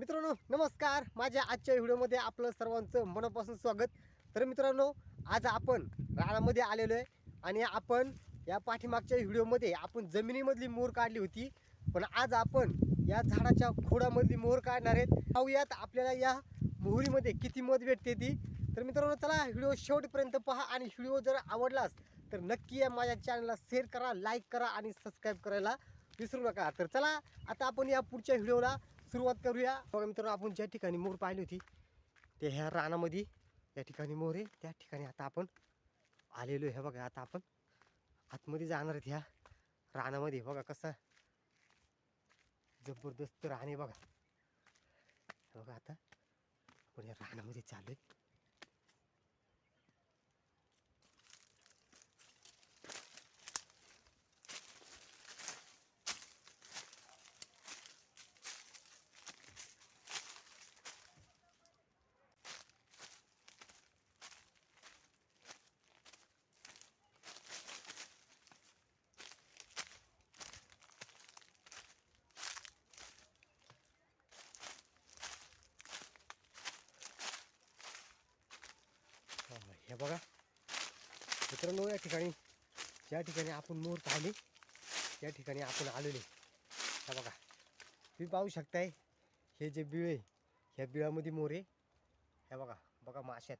मित्रांनो नमस्कार. माझ्या आजच्या व्हिडिओमध्ये आपलं सर्वांचं मनापासून स्वागत. तर मित्रांनो आज आपण रानामध्ये आलेलो आहे आणि आपण या पाठीमागच्या व्हिडिओमध्ये आपण जमिनीमधली मोहर काढली होती. पण आज आपण या झाडाच्या खोडामधली मोहर काढणार आहेत. पाहूयात आपल्याला या मोहरीमध्ये किती मध भेटते ती. तर मित्रांनो चला व्हिडिओ शेवटपर्यंत पहा आणि व्हिडिओ जर आवडलास तर नक्की या माझ्या चॅनलला शेअर करा लाईक करा आणि सबस्क्राईब करायला विसरू नका. तर चला आता आपण या पुढच्या व्हिडिओला सुरुवात करूया. बघा मित्रांनो आपण ज्या ठिकाणी मोर पाहिली होती ते ह्या रानामध्ये या ठिकाणी मोर आहे. त्या ठिकाणी आता आपण आलेलो आहे. बघा आता आपण आतमध्ये जाणार आहेत ह्या रानामध्ये. बघा कसं जबरदस्त रान आहे बघा. बघा आता आपण या रानामध्ये चालू आहे हा, हे बघा. मित्रांनो या ठिकाणी ज्या ठिकाणी आपण मोर पाहिले त्या ठिकाणी आपण आलेले. हे बघा. तुम्ही पाहू शकताय हे जे बिळे आहे ह्या बिळामध्ये मोर आहे. हे बघा बघा माश्यात.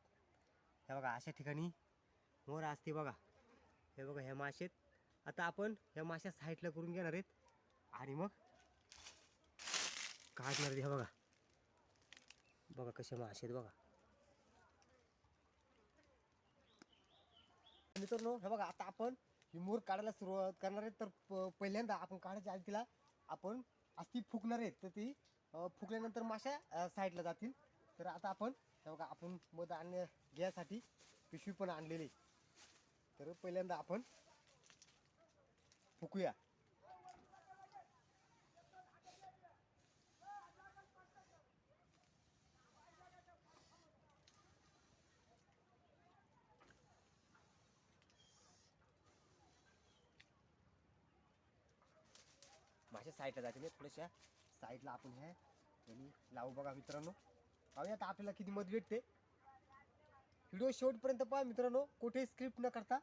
हे बघा अशा ठिकाणी मोर असते बघा. हे बघा ह्या माशेत आता आपण ह्या माश्या साईडला करून घेणार आहेत. आणि मग काढणार आहेत हे बघा. बघा कसे माशेत बघा. मित्रांनो हे बघा आता आपण ही मोर काढायला सुरुवात करणार आहे. तर प- पहिल्यांदा आपण काढायच्या आधी तिला आपण अस्ती फुकणार आहे तर ती फुकल्यानंतर माश्या साईडला जातील. तर आता आपण हे बघा आपण मध आणण्या घ्यायसाठी पिशवी पण आणलेली तर पहिल्यांदा आपण फुकूया. माझ्या साईडला जायचं. नाही थोड्याशा साईडला आपण ह्या त्यांनी लावू बघा मित्रांनो. पाहूया आता आपल्याला किती मत भेटते. व्हिडिओ शेवटपर्यंत पहा मित्रांनो. कुठेही स्क्रिप्ट न करता.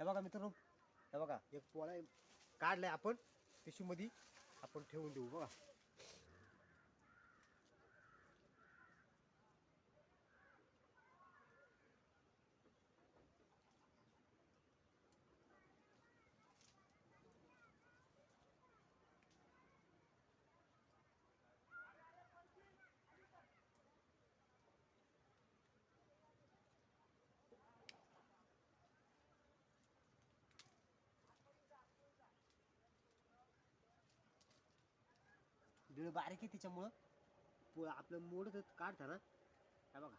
हे बघा मित्रांनो हे बघा एक पोळा काढलाय आपण पिशवीमध्ये आपण ठेवून देऊ बघा. वेळ बारीक आहे त्याच्यामुळं पो- आपलं मोड काढता ना. हा बघा.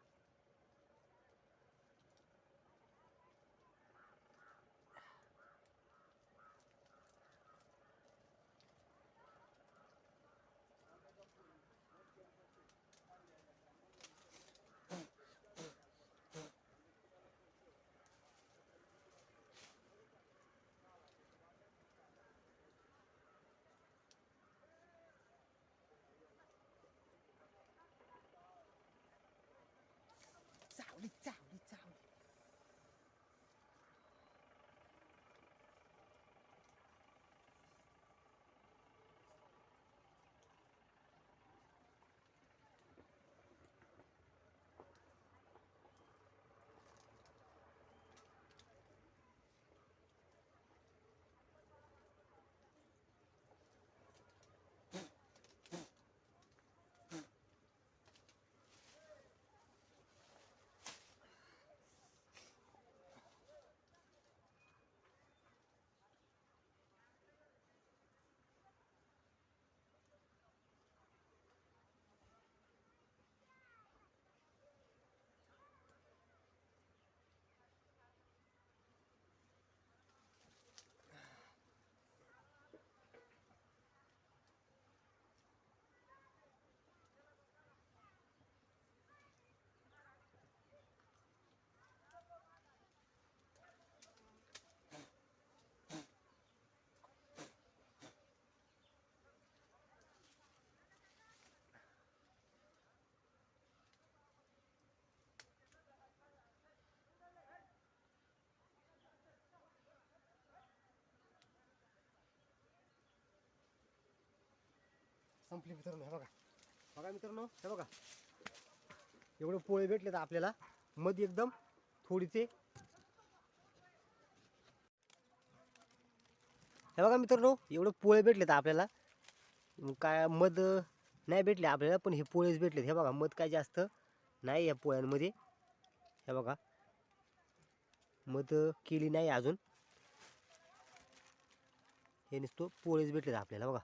വിളിച്ചാ संपली मित्रांनो हे बघा. बघा मित्रांनो हे बघा. एवढे पोळे भेटले तर आपल्याला. मध एकदम थोडीचे. हे बघा मित्रांनो एवढे पोळे भेटले तर आपल्याला काय मध नाही भेटले आपल्याला पण हे पोळेच भेटलेत. हे बघा मध काय जास्त नाही या पोळ्यांमध्ये. हे बघा. मध केली नाही अजून. हे नुसतो पोळेच भेटलेत आपल्याला बघा.